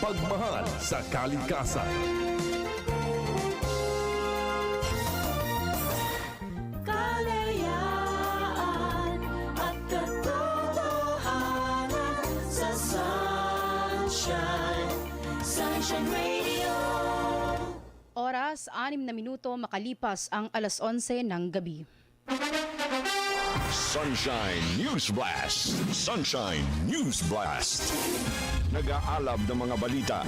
Pagmahal sa kalikasan. Kalayaan at katotohanan sa Sunshine, Sunshine Radio. Oras, 6 na minuto makalipas ang alas 11 ng gabi. Sunshine News Blast. Sunshine News Blast. Nag-aalab ng mga balita.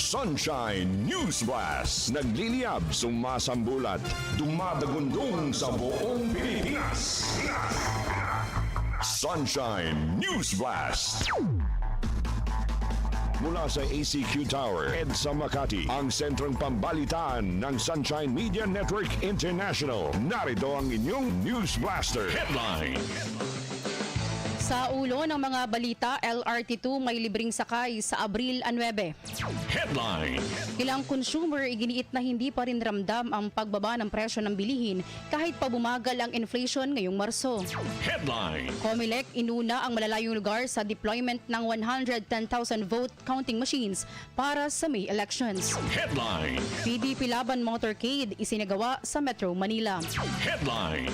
Sunshine News Blast. Nagliliyab, sumasambulat, dumadagundong sa buong Pilipinas. Sunshine News Blast. Mula sa ACQ Tower, EDSA Makati, ang sentrong pambalitaan ng Sunshine Media Network International. Narito ang inyong News Blaster. Headline. Sa ulo ng mga balita, LRT2 may libreng sakay sa Abril 9. Headline. Ilang consumer iginiit na hindi pa rin ramdam ang pagbaba ng presyo ng bilihin kahit pa bumagal ang inflation ngayong Marso. Headline. Comelec inuna ang malalayong lugar sa deployment ng 110,000 vote counting machines para sa May elections. Headline. PDP Laban Motorcade isinagawa sa Metro Manila. Headline.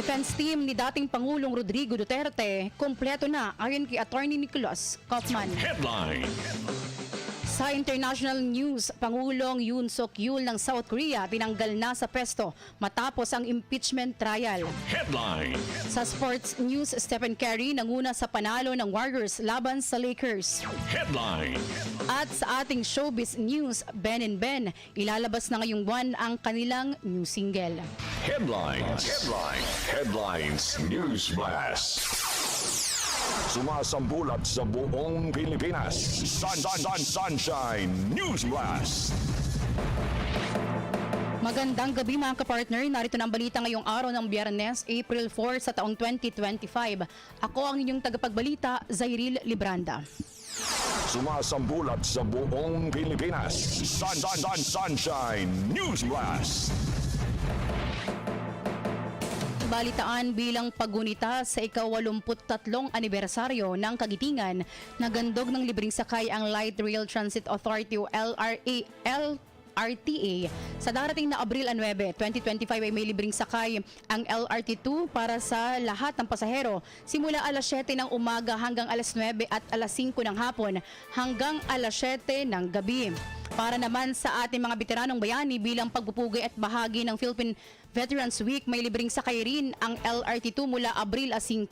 Defense team ni dating Pangulong Rodrigo Duterte kompleto na ayon kay Attorney Nicholas Kaufman. Headline. Sa international news, Pangulong Yoon Suk Yeol ng South Korea tinanggal na sa pwesto matapos ang impeachment trial. Headline. Sa sports news, Stephen Curry nanguna sa panalo ng Warriors laban sa Lakers. Headline. At sa ating showbiz news, Ben and Ben, ilalabas na ngayong buwan ang kanilang new single. Headlines. Headline. Headlines News Blast. Sumasambulat sa buong Pilipinas. Sun, sun, sun, sunshine News Blast. Magandang gabi mga kapartner. Narito na ang balita ngayong araw ng Biyernes, April 4 sa taong 2025. Ako ang inyong tagapagbalita, Zairil Libranda. Sumasambulat sa buong Pilipinas. Sun, sun, sun, sunshine News Blast. Balitaan bilang paggunita sa ikawalumput-tatlong anibersaryo ng Kagitingan, nagandog ng libreng sakay ang Light Rail Transit Authority o LRA, LRTA. Sa darating na Abril 9, 2025 ay may libreng sakay ang LRT2 para sa lahat ng pasahero simula alas 7 ng umaga hanggang alas 9 at alas 5 ng hapon hanggang alas 7 ng gabi. Para naman sa ating mga veteranong bayani bilang pagpupugay at bahagi ng Philippine Veterans Week, may libreng sakay rin ang LRT2 mula Abril 5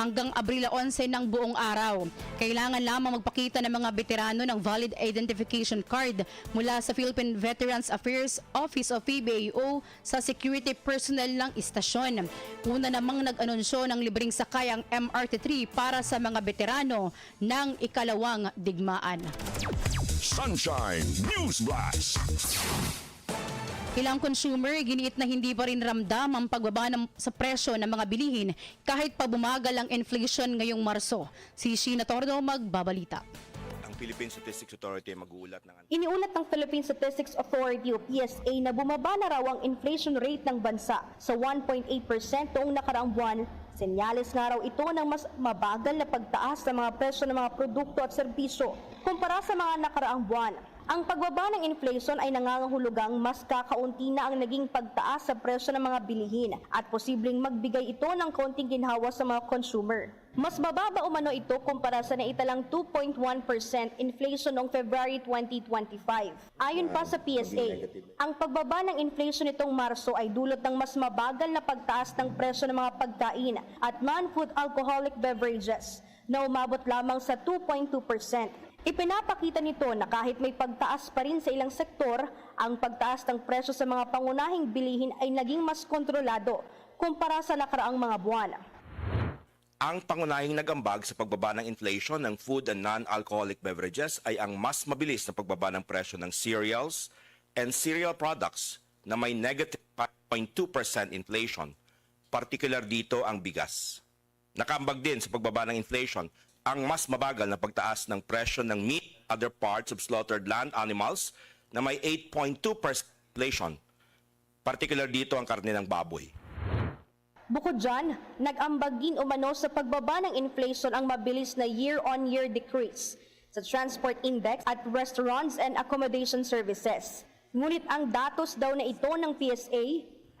hanggang Abril 11 ng buong araw. Kailangan lamang magpakita ng mga veterano ng valid identification card mula sa Philippine Veterans Affairs Office of PBAO sa security personnel ng istasyon. Una namang nag-anunsyo ng libreng sakay ang MRT3 para sa mga veterano ng ikalawang digmaan. Sunshine News Blast. Ilang consumer giniit na hindi pa rin ramdam ang pagbaba ng, sa presyo ng mga bilihin kahit pa bumagal ang inflation ngayong Marso. Si Sheena Tordo magbabalita. Philippine Statistics Authority ay mag-uulat ng Iniulat ng Philippine Statistics Authority o PSA na bumaba na raw ang inflation rate ng bansa sa 1.8% noong nakaraang buwan. Senyales nga raw ito ng mas mabagal na pagtaas ng mga presyo ng mga produkto at serbisyo kumpara sa mga nakaraang buwan. Ang pagbaba ng inflation ay nangangahulugang mas kakaunti na ang naging pagtaas sa presyo ng mga bilihin at posibleng magbigay ito ng konting ginhawa sa mga consumer. Mas bababa umano ito kumpara sa naitalang 2.1% inflation noong February 2025. Ayon pa sa PSA, ang pagbaba ng inflation nitong Marso ay dulot ng mas mabagal na pagtaas ng presyo ng mga pagkain at non-food alcoholic beverages na umabot lamang sa 2.2%. Ipinapakita nito na kahit may pagtaas pa rin sa ilang sektor, ang pagtaas ng presyo sa mga pangunahing bilihin ay naging mas kontrolado kumpara sa nakaraang mga buwan. Ang pangunahing nagambag sa pagbaba ng inflation ng food and non-alcoholic beverages ay ang mas mabilis na pagbaba ng presyo ng cereals and cereal products na may negative 5.2% inflation. Particular dito ang bigas. Nakambag din sa pagbaba ng inflation ang mas mabagal na pagtaas ng presyo ng meat, other parts of slaughtered land animals na may 8.2% inflation. Particular dito ang karne ng baboy. Bukod dyan, nag-ambag din umano sa pagbaba ng inflation ang mabilis na year-on-year decrease sa Transport Index at Restaurants and Accommodation Services. Ngunit ang datos daw na ito ng PSA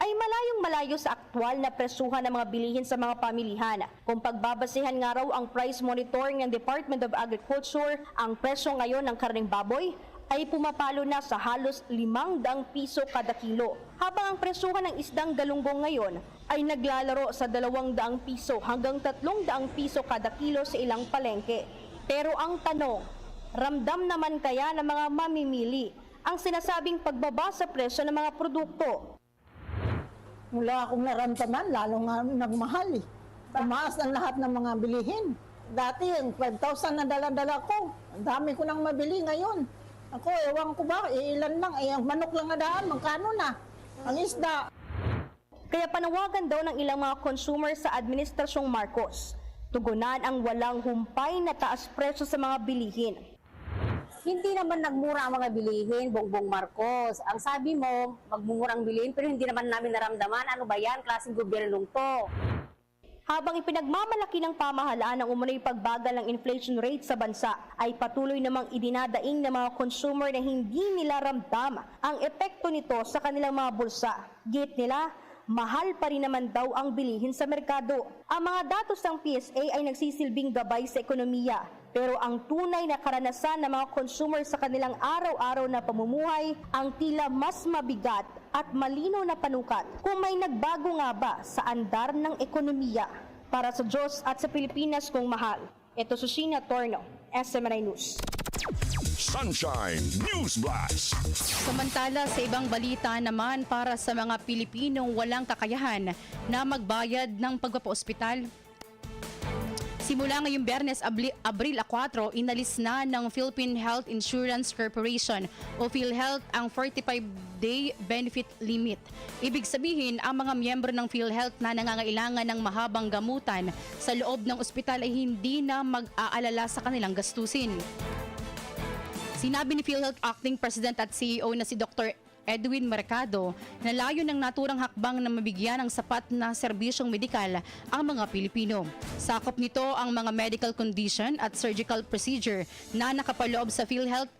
ay malayong malayo sa aktwal na presuhan ng mga bilihin sa mga pamilihan. Kung pagbabasehan nga raw ang price monitoring ng Department of Agriculture, ang presyo ngayon ng karning baboy ay pumapalo na sa halos 500 piso kada kilo. Habang ang presuhan ng isdang galunggong ngayon ay naglalaro sa 200 piso hanggang 300 piso kada kilo sa ilang palengke. Pero ang tanong, ramdam naman kaya ng mga mamimili ang sinasabing pagbaba sa presyo ng mga produkto? Wala akong naramdaman, lalo nga nagmahal eh. Tumaas ang lahat ng mga bilihin. Dati, yung 5,000 na dala-dala ko. Ang dami ko nang mabili ngayon. Ako, ewan ko ba, eh, ilan lang. Eh, manok lang na daan, magkano na? Ang isda, Kaya panawagan daw ng ilang mga consumer sa Administrasyong Marcos. Tugunan ang walang humpay na taas presyo sa mga bilihin. Hindi naman nagmura ang mga bilihin, Bongbong Marcos. Ang sabi mo, magmumura ang bilihin, pero hindi naman namin naramdaman. Ano ba yan? Klaseng gobyernong to. Habang ipinagmamalaki ng pamahalaan ang umunoy pagbagal ng inflation rate sa bansa, ay patuloy namang idinadaing ng mga consumer na hindi nila ramdam ang epekto nito sa kanilang mga bulsa. Git nila, mahal pa rin naman daw ang bilihin sa merkado. Ang mga datos ng PSA ay nagsisilbing gabay sa ekonomiya. Pero ang tunay na karanasan ng mga consumer sa kanilang araw-araw na pamumuhay ang tila mas mabigat at malinaw na panukat kung may nagbago nga ba sa andar ng ekonomiya. Para sa Diyos at sa Pilipinas kong mahal, ito Susina Torno, SMNI News. Sunshine News Blast. Samantala sa ibang balita naman para sa mga Pilipinong walang kakayahan na magbayad ng pagpapaospital, Simula ngayong Bernes, Abril 4, inalis na ng Philippine Health Insurance Corporation o PhilHealth ang 45-day benefit limit. Ibig sabihin, ang mga miyembro ng PhilHealth na nangangailangan ng mahabang gamutan sa loob ng ospital ay hindi na mag-aalala sa kanilang gastusin. Sinabi ni PhilHealth Acting President at CEO na si Dr. Edwin Mercado na layo ng naturang hakbang na mabigyan ng sapat na serbisyong medikal ang mga Pilipino. Sakop nito ang mga medical condition at surgical procedure na nakapaloob sa PhilHealth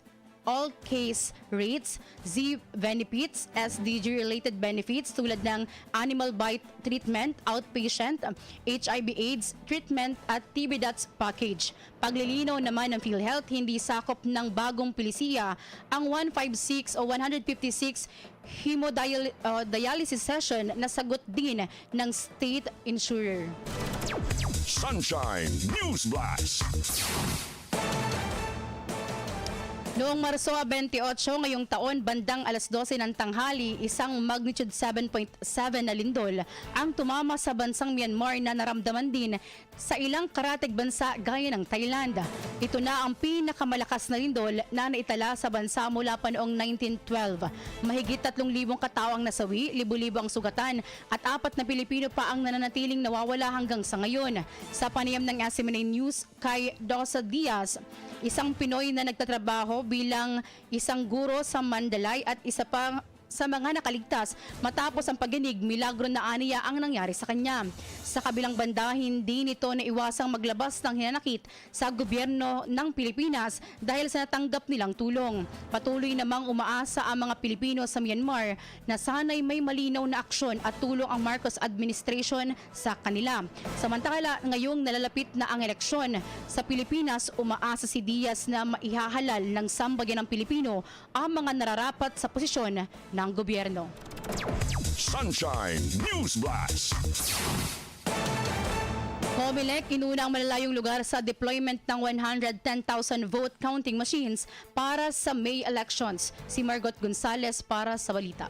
all case rates, Z benefits, SDG-related benefits tulad ng animal bite treatment, outpatient, HIV AIDS treatment at TB DATS package. Paglilinaw naman ng PhilHealth, hindi sakop ng bagong pilisiya ang 156 o 156 hemodialysis session na sagot din ng state insurer. Sunshine News Blast. Noong Marso 28 ngayong taon, bandang alas 12 ng tanghali, isang magnitude 7.7 na lindol ang tumama sa bansang Myanmar na naramdaman din sa ilang karatig bansa gaya ng Thailand. Ito na ang pinakamalakas na lindol na naitala sa bansa mula pa noong 1912. Mahigit 3,000 katao ang nasawi, libo-libo ang sugatan at apat na Pilipino pa ang nananatiling nawawala hanggang sa ngayon. Sa panayam ng ASEAN News kay Dosa Diaz, isang Pinoy na nagtatrabaho bilang isang guro sa Mandalay at isa pa sa mga nakaligtas matapos ang pagginig milagro na aniya ang nangyari sa kanya. Sa kabilang banda, hindi nito naiwasang maglabas ng hinanakit sa gobyerno ng Pilipinas dahil sa natanggap nilang tulong. Patuloy namang umaasa ang mga Pilipino sa Myanmar na sana'y may malinaw na aksyon at tulong ang Marcos administration sa kanila. Samantala, ngayong nalalapit na ang eleksyon sa Pilipinas, umaasa si Diaz na maihahalal ng sambayan ng Pilipino ang mga nararapat sa posisyon ng gobyerno. Sunshine News Blast. Comelec, inuna ang malalayong lugar sa deployment ng 110,000 vote counting machines para sa May elections. Si Margot Gonzales para sa balita.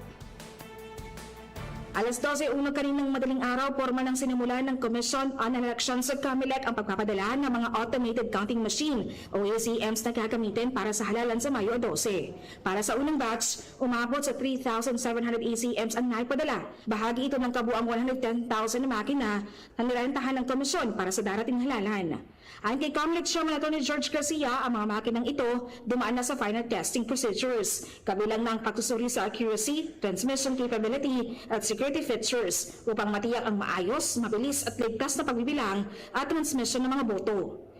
Alas 12 unang kaninang madaling araw, formal ng sinimulan ng Commission on Elections sa COMELEC ang pagpapadala ng mga automated counting machine o ACMs na gagamitin para sa halalan sa Mayo 12. Para sa unang batch, umabot sa 3,700 ACMs ang naipadala. Bahagi ito ng kabuang 110,000 na makina na nirentahan ng komisyon para sa darating halalan. Ayon kay COMELEC Chairman Atty. George Garcia, ang mga makinang ito dumaan na sa final testing procedures. Kabilang na ang pagsusuri sa accuracy, transmission capability at security features upang matiyak ang maayos, mabilis at ligtas na pagbibilang at transmission ng mga boto.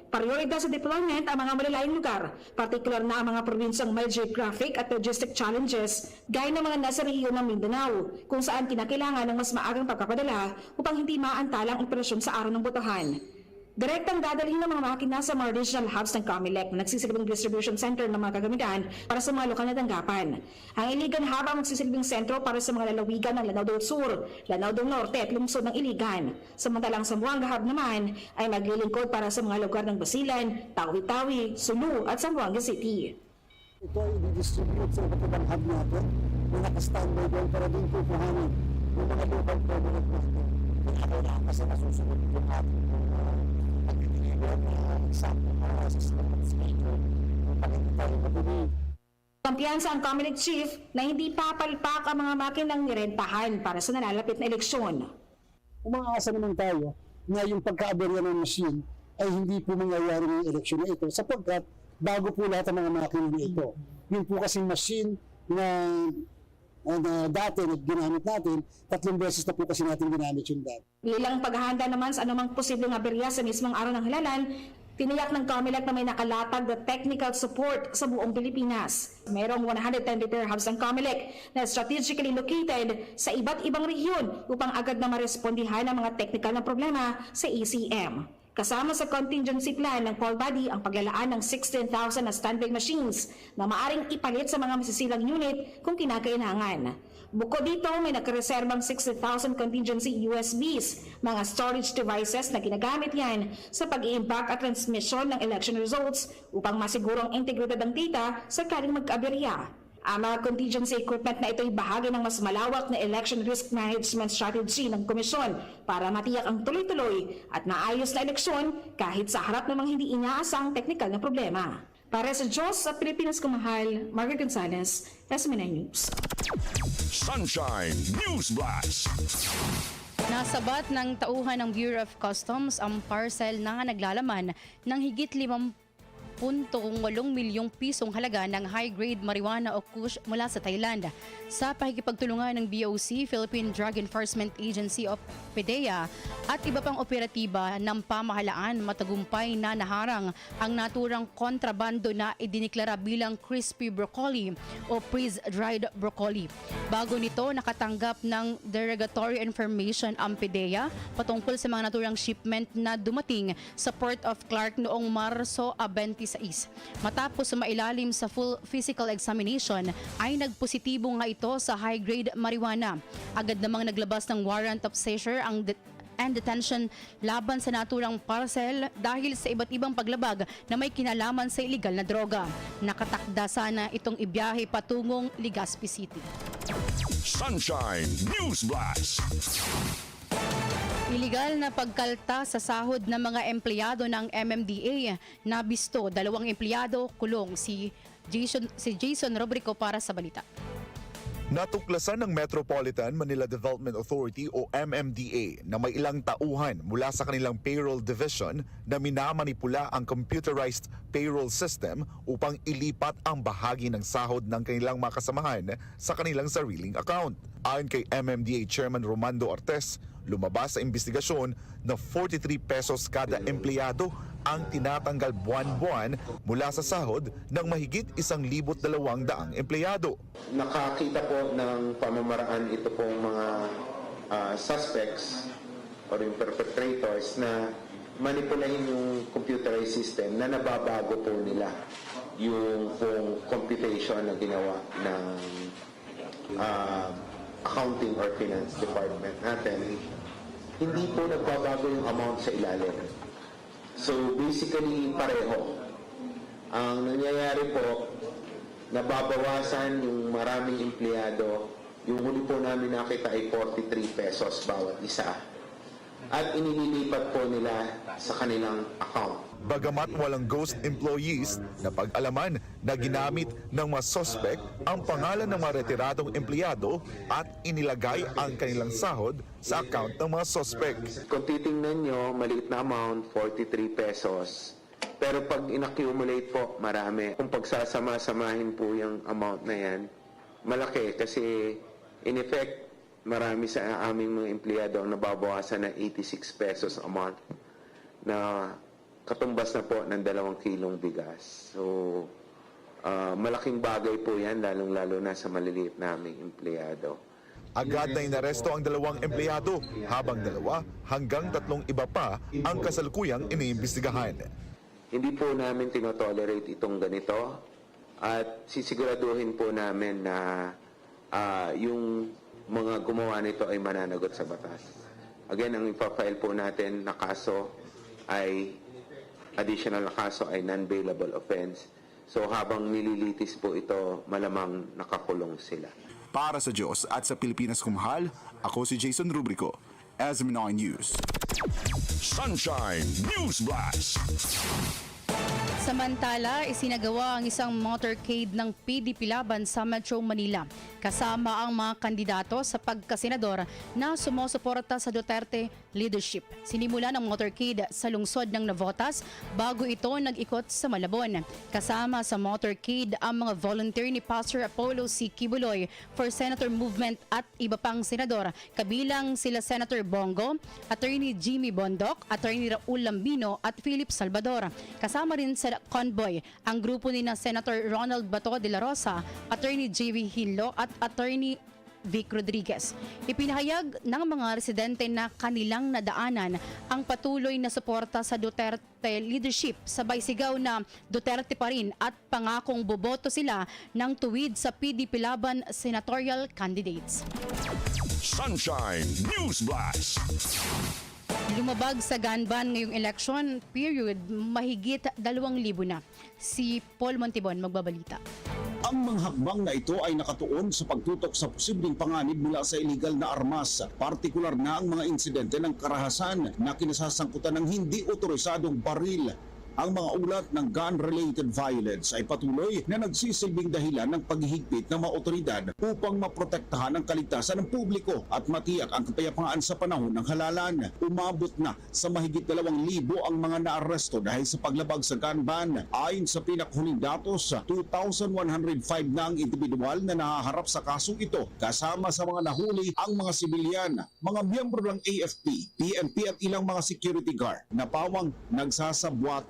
Prioridad sa deployment ang mga malalayong lugar, partikular na ang mga probinsyang may geographic at logistic challenges gaya ng mga nasa rehiyon ng Mindanao, kung saan kinakailangan ng mas maagang pagpapadala upang hindi maantala ang operasyon sa araw ng botohan. Direktang dadalhin ng mga makina sa mga regional hubs ng COMELEC na nagsisilbing distribution center ng mga kagamitan para sa mga lokal na tanggapan. Ang Iligan Hub ang magsisilbing sentro para sa mga lalawigan ng Lanao del Sur, Lanao del Norte at lungsod ng Iligan. Samantalang sa Buanga Hub naman ay maglilingkod para sa mga lugar ng Basilan, Tawi-Tawi, Sulu at Zamboanga City. Ito ay i-distribute sa iba't ibang hub natin na naka-standby doon para din po kuhanin yung mga local product natin. Kaya kailangan kasi nasusunod yung ating pag-deliver na example para sa slot schedule upang tayo mabili. Kampiyansa ang Comelec Chief na hindi papalpak ang mga makinang nirentahan para sa nalalapit na eleksyon. Umaasa naman tayo na yung pagka-aberya ng machine ay hindi po mangyayari ng eleksyon na ito sapagkat bago po lahat ang mga makina na ito. Yung po kasing machine na, na dati na ginamit natin, tatlong beses na po kasi natin ginamit yung dati. Bilang paghahanda naman sa anumang posibleng aberya sa mismong araw ng halalan, tiniyak ng COMELEC na may nakalatag na technical support sa buong Pilipinas. Mayroong 110 repair hubs ang COMELEC na strategically located sa iba't ibang rehiyon upang agad na marespondihan ang mga technical na problema sa ECM. Kasama sa contingency plan ng call body ang paglalaan ng 16,000 na standby machines na maaring ipalit sa mga masisilang unit kung kinakailangan. Bukod dito, may nakareserbang 60,000 contingency USBs, mga storage devices na ginagamit yan sa pag-iimbak at transmission ng election results upang masigurong integridad ang data sakaling magkaaberya. Ang mga contingency equipment na ito ay bahagi ng mas malawak na election risk management strategy ng komisyon para matiyak ang tuloy-tuloy at maayos na eleksyon kahit sa harap ng mga hindi inaasang teknikal na problema. Para sa Diyos at Pilipinas Kumahal, Margaret Gonzalez, SMNI News. Sunshine News Blast. Nasabat ng tauhan ng Bureau of Customs ang parcel na naglalaman ng higit 5.8 milyong pisong halaga ng high-grade marijuana o kush mula sa Thailand. Sa pakikipagtulungan ng BOC, Philippine Drug Enforcement Agency of PDEA at iba pang operatiba ng pamahalaan matagumpay na naharang ang naturang kontrabando na idiniklara bilang crispy broccoli o freeze-dried broccoli. Bago nito, nakatanggap ng derogatory information ang PDEA patungkol sa mga naturang shipment na dumating sa Port of Clark noong Marso 26. Matapos mailalim sa full physical examination, ay nagpositibo nga ito sa high-grade marijuana. Agad namang naglabas ng warrant of seizure ang det- and detention laban sa naturang parcel dahil sa iba't ibang paglabag na may kinalaman sa iligal na droga. Nakatakda sana itong ibiyahe patungong Legazpi City. Sunshine News Blast. Iligal na pagkalta sa sahod ng mga empleyado ng MMDA. Nabisto, dalawang empleyado kulong si Jason, si Jason Robrico para sa balita. Natuklasan ng Metropolitan Manila Development Authority o MMDA na may ilang tauhan mula sa kanilang payroll division na minamanipula ang computerized payroll system upang ilipat ang bahagi ng sahod ng kanilang mga kasamahan sa kanilang sariling account. Ayon kay MMDA Chairman Romando Ortez, lumabas sa investigasyon na 43 pesos kada empleyado ang tinatanggal buwan-buwan mula sa sahod ng mahigit isang libot dalawang daang empleyado. nakakita po ng pamamaraan ito pong mga ah, suspects or yung perpetrators na manipulahin yung computerized system na nababago po nila yung pong computation na ginawa ng ah, accounting or finance department natin. Hindi po nagbabago yung amount sa ilalim. So basically pareho. Ang nangyayari po, nababawasan yung maraming empleyado. Yung huli po namin nakita ay 43 pesos bawat isa. At inililipat po nila sa kanilang account. Bagamat walang ghost employees na pag-alaman na ginamit ng mga suspect ang pangalan ng mga retiradong empleyado at inilagay ang kanilang sahod sa account ng mga suspect. Kung titingnan nyo, maliit na amount, 43 pesos. Pero pag inaccumulate po, marami. Kung pagsasama-samahin po yung amount na yan, malaki kasi in effect, marami sa aming mga empleyado ang nababawasan ng 86 pesos a month na katumbas na po ng dalawang kilong bigas. So, ah, malaking bagay po yan, lalong-lalo na sa maliliit naming empleyado. Agad na inaresto ang dalawang empleyado habang dalawa hanggang tatlong iba pa ang kasalukuyang iniimbestigahan. Hindi po namin tinotolerate itong ganito at sisiguraduhin po namin na ah, yung mga gumawa nito ay mananagot sa batas. Again, ang ipafile po natin na kaso ay additional na kaso ay non-bailable offense. So habang nililitis po ito, malamang nakakulong sila. Para sa Diyos at sa Pilipinas kumahal, ako si Jason Rubrico, SMNI News. Sunshine News Blast. Samantala, isinagawa ang isang motorcade ng PDP Laban sa Metro Manila kasama ang mga kandidato sa pagkasenador na sumusuporta sa Duterte leadership. Sinimula ng motorcade sa lungsod ng Navotas bago ito nag-ikot sa Malabon. Kasama sa motorcade ang mga volunteer ni Pastor Apollo C. Kibuloy for Senator Movement at iba pang senador kabilang sila Senator Bongo, Attorney Jimmy Bondok, Attorney Raul Lambino at Philip Salvador. Kasama rin sa convoy ang grupo ni na Senator Ronald Bato de la Rosa, Attorney J.V. Hillo at Attorney Vic Rodriguez. Ipinahayag ng mga residente na kanilang nadaanan ang patuloy na suporta sa Duterte leadership sabay sigaw na Duterte pa rin at pangakong boboto sila ng tuwid sa PDP Laban senatorial candidates. Sunshine News Blast. Lumabag sa Ganban ngayong election period, mahigit 2,000 na. Si Paul Montibon magbabalita. Ang mga hakbang na ito ay nakatuon sa pagtutok sa posibleng panganib mula sa illegal na armas, partikular na ang mga insidente ng karahasan na kinasasangkutan ng hindi otorisadong baril. Ang mga ulat ng gun-related violence ay patuloy na nagsisilbing dahilan ng paghihigpit ng mga otoridad upang maprotektahan ang kaligtasan ng publiko at matiyak ang kapayapaan sa panahon ng halalan. Umabot na sa mahigit dalawang libo ang mga naaresto dahil sa paglabag sa gun ban. Ayon sa pinakhuling datos, 2,105 na ang individual na nahaharap sa kasong ito kasama sa mga nahuli ang mga sibilyan, mga miyembro ng AFP, PNP at ilang mga security guard na pawang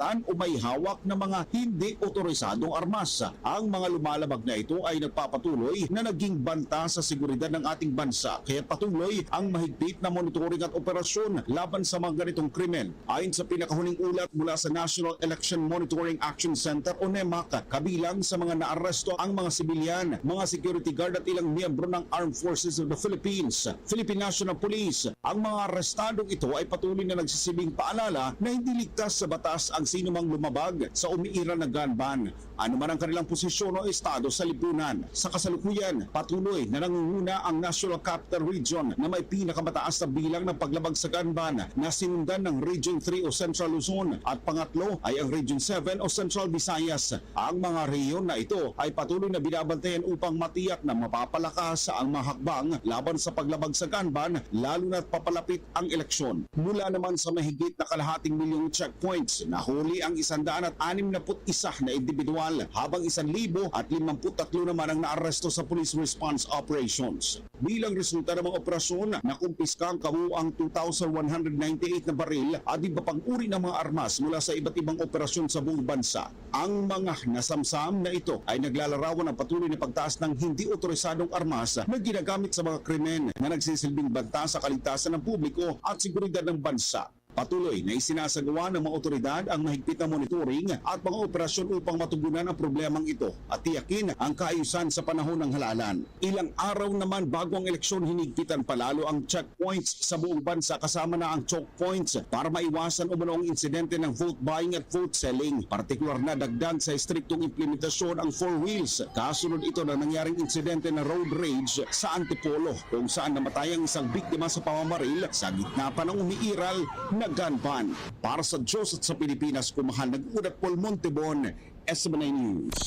nagsasabwatan o may hawak na mga hindi otorisadong armas. Ang mga lumalabag na ito ay nagpapatuloy na naging banta sa seguridad ng ating bansa kaya patuloy ang mahigpit na monitoring at operasyon laban sa mga ganitong krimen. Ayon sa pinakahuling ulat mula sa National Election Monitoring Action Center o NEMAC, kabilang sa mga naaresto ang mga sibilyan, mga security guard at ilang miyembro ng Armed Forces of the Philippines, Philippine National Police. Ang mga arestadong ito ay patuloy na nagsisibing paalala na hindi ligtas sa batas ang sino mang lumabag sa umiira na gun ban, ano man ang kanilang posisyon o estado sa lipunan. Sa kasalukuyan, patuloy na nangunguna ang National Capital Region na may pinakamataas na bilang ng paglabag sa gun na sinundan ng Region 3 o Central Luzon at pangatlo ay ang Region 7 o Central Visayas. Ang mga rehiyon na ito ay patuloy na binabantayan upang matiyak na mapapalakas ang mga hakbang laban sa paglabag sa gun lalo na't papalapit ang eleksyon. Mula naman sa mahigit na kalahating milyong checkpoints, nahuli ang 161 na individual habang 1,053 naman ang naaresto sa police response operations. Bilang resulta ng mga operasyon, nakumpiska ang kabuang 2,198 na baril at iba pang uri ng mga armas mula sa iba't ibang operasyon sa buong bansa. Ang mga nasamsam na ito ay naglalarawan ng patuloy na pagtaas ng hindi otorisadong armas na ginagamit sa mga krimen na nagsisilbing banta sa kaligtasan ng publiko at seguridad ng bansa. Patuloy na isinasagawa ng mga otoridad ang mahigpit na monitoring at mga operasyon upang matugunan ang problemang ito at tiyakin ang kaayusan sa panahon ng halalan. Ilang araw naman bago ang eleksyon hinigpitan palalo ang checkpoints sa buong bansa kasama na ang choke points para maiwasan umano ang insidente ng vote buying at vote selling. Partikular na dagdag sa striktong implementasyon ang four wheels. Kasunod ito na nangyaring insidente na road rage sa Antipolo kung saan namatay ang isang biktima sa pamamaril sa gitna pa ng umiiral na ban. Para sa Diyos at sa Pilipinas, kumahal nag-ulat Paul Montebon, SMNI News.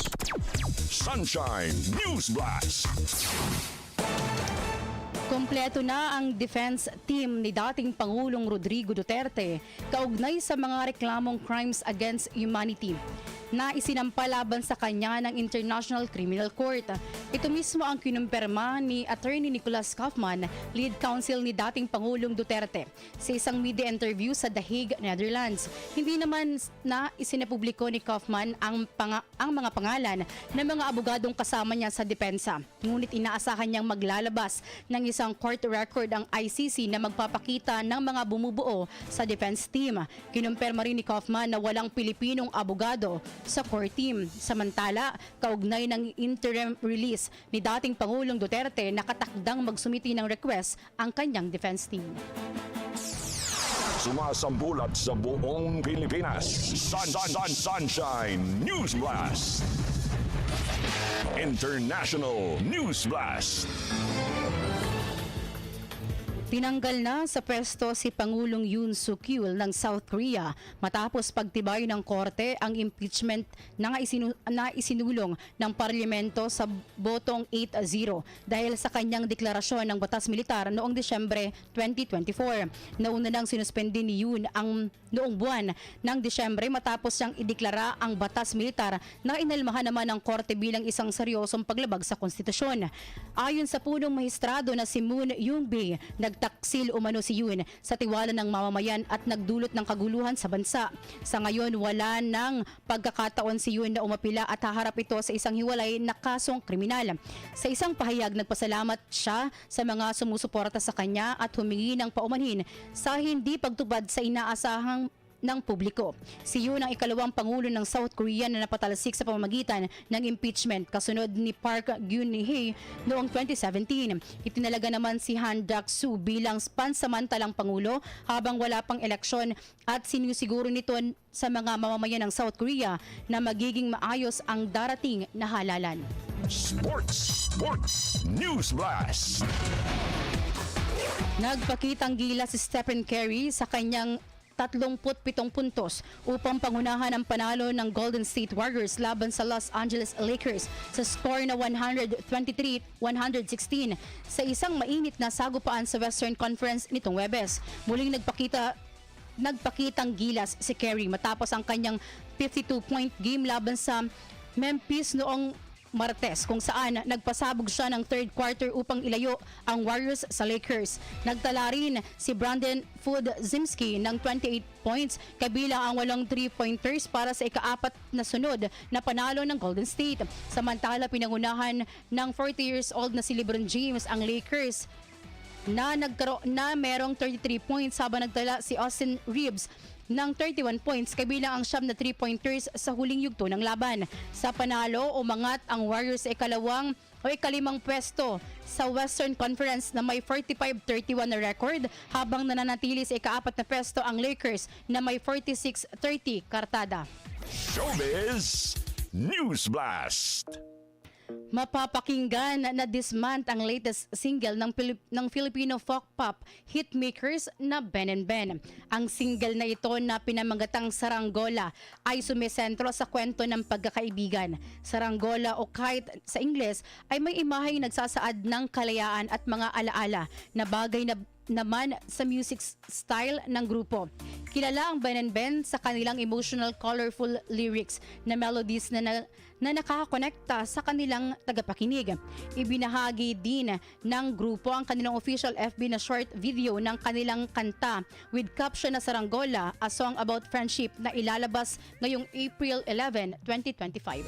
Sunshine News Blast. Kompleto na ang defense team ni dating Pangulong Rodrigo Duterte kaugnay sa mga reklamong crimes against humanity. na isinampa laban sa kanya ng International Criminal Court. Ito mismo ang kinumpirma ni Attorney Nicholas Kaufman, lead counsel ni dating Pangulong Duterte, sa isang media interview sa The Hague, Netherlands. Hindi naman na isinapubliko ni Kaufman ang, panga- ang mga pangalan ng mga abogadong kasama niya sa depensa. Ngunit inaasahan niyang maglalabas ng isang court record ang ICC na magpapakita ng mga bumubuo sa defense team. Kinumpirma rin ni Kaufman na walang Pilipinong abogado sa core team. Samantala, kaugnay ng interim release ni dating Pangulong Duterte, nakatakdang magsumiti ng request ang kanyang defense team. Sumasambulat sa buong Pilipinas. Sun, sun, sun, Sunshine News Blast. International News Blast. Tinanggal na sa pwesto si Pangulong Yoon Suk Yeol ng South Korea matapos pagtibay ng korte ang impeachment na, isinu- na isinulong ng parlamento sa botong 8-0 dahil sa kanyang deklarasyon ng batas militar noong Disyembre 2024. Nauna nang sinuspende ni Yoon ang noong buwan ng Disyembre matapos siyang ideklara ang batas militar na inalmahan naman ng korte bilang isang seryosong paglabag sa konstitusyon. Ayon sa punong maestrado na si Moon Yoon-bae, nagtaksil umano si Yoon sa tiwala ng mamamayan at nagdulot ng kaguluhan sa bansa. Sa ngayon, wala nang pagkakataon si Yoon na umapila at haharap ito sa isang hiwalay na kasong kriminal. Sa isang pahayag, nagpasalamat siya sa mga sumusuporta sa kanya at humingi ng paumanhin sa hindi pagtupad sa inaasahang ng publiko. Si Yoon ang ikalawang pangulo ng South Korea na napatalsik sa pamamagitan ng impeachment kasunod ni Park Geun-hye noong 2017. Itinalaga naman si Han Duck-soo bilang pansamantalang pangulo habang wala pang eleksyon at sinusiguro nito sa mga mamamayan ng South Korea na magiging maayos ang darating na halalan. Sports, Sports News Blast. Nagpakitang gila si Stephen Curry sa kanyang 37 puntos upang pangunahan ang panalo ng Golden State Warriors laban sa Los Angeles Lakers sa score na 123-116 sa isang mainit na sagupaan sa Western Conference nitong Webes. Muling nagpakita nagpakitang gilas si Curry matapos ang kanyang 52-point game laban sa Memphis noong Martes kung saan nagpasabog siya ng third quarter upang ilayo ang Warriors sa Lakers. Nagtala rin si Brandon Fudzimski ng 28 points kabilang ang walong 3-pointers para sa ikaapat na sunod na panalo ng Golden State. Samantala pinangunahan ng 40 years old na si LeBron James ang Lakers na nagkaro na merong 33 points habang nagtala si Austin Reeves ng 31 points kabilang ang siyam na 3-pointers sa huling yugto ng laban. Sa panalo, umangat ang Warriors sa ikalawang o ikalimang pwesto sa Western Conference na may 45-31 na record habang nananatili sa ikaapat na pwesto ang Lakers na may 46-30 kartada. Showbiz News Blast. Mapapakinggan na this month ang latest single ng, Pilip- ng Filipino folk pop hitmakers na Ben and Ben. Ang single na ito na pinamagatang Saranggola ay sumisentro sa kwento ng pagkakaibigan. Saranggola o kahit sa Ingles ay may imaheng nagsasaad ng kalayaan at mga alaala na bagay na naman sa music style ng grupo. Kilala ang Ben and Ben sa kanilang emotional, colorful lyrics na melodies na, na, na nakakakonekta sa kanilang tagapakinig. Ibinahagi din ng grupo ang kanilang official FB na short video ng kanilang kanta with caption na Saranggola, a song about friendship na ilalabas ngayong April 11, 2025.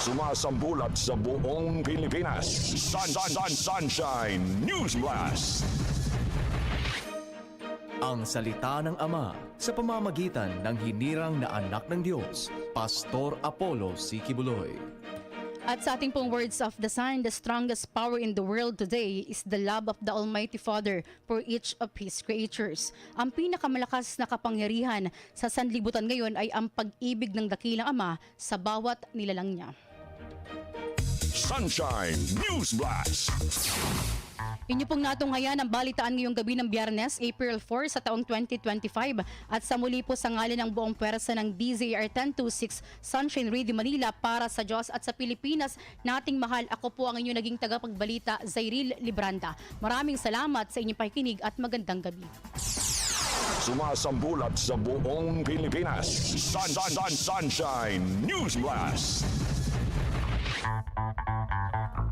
Sumasambulat sa buong Pilipinas. Sun, sun, sun, Sunshine News Blast. Ang salita ng Ama sa pamamagitan ng hinirang na anak ng Diyos, Pastor Apollo C. Kibuloy. At sa ating pong words of the Son, the strongest power in the world today is the love of the Almighty Father for each of His creatures. Ang pinakamalakas na kapangyarihan sa sanlibutan ngayon ay ang pag-ibig ng dakilang Ama sa bawat nilalang niya. Sunshine News Blast. Inyo pong natunghayan ang balitaan ngayong gabi ng Biyernes, April 4 sa taong 2025. At sa muli po sa ngalan ng buong pwersa ng DZR 1026 Sunshine Radio Manila para sa Diyos at sa Pilipinas nating mahal. Ako po ang inyong naging tagapagbalita, Zairil Libranda. Maraming salamat sa inyong pakikinig at magandang gabi. sumasambulat sa buong Pilipinas. Sun, Sun, Sunshine News Blast.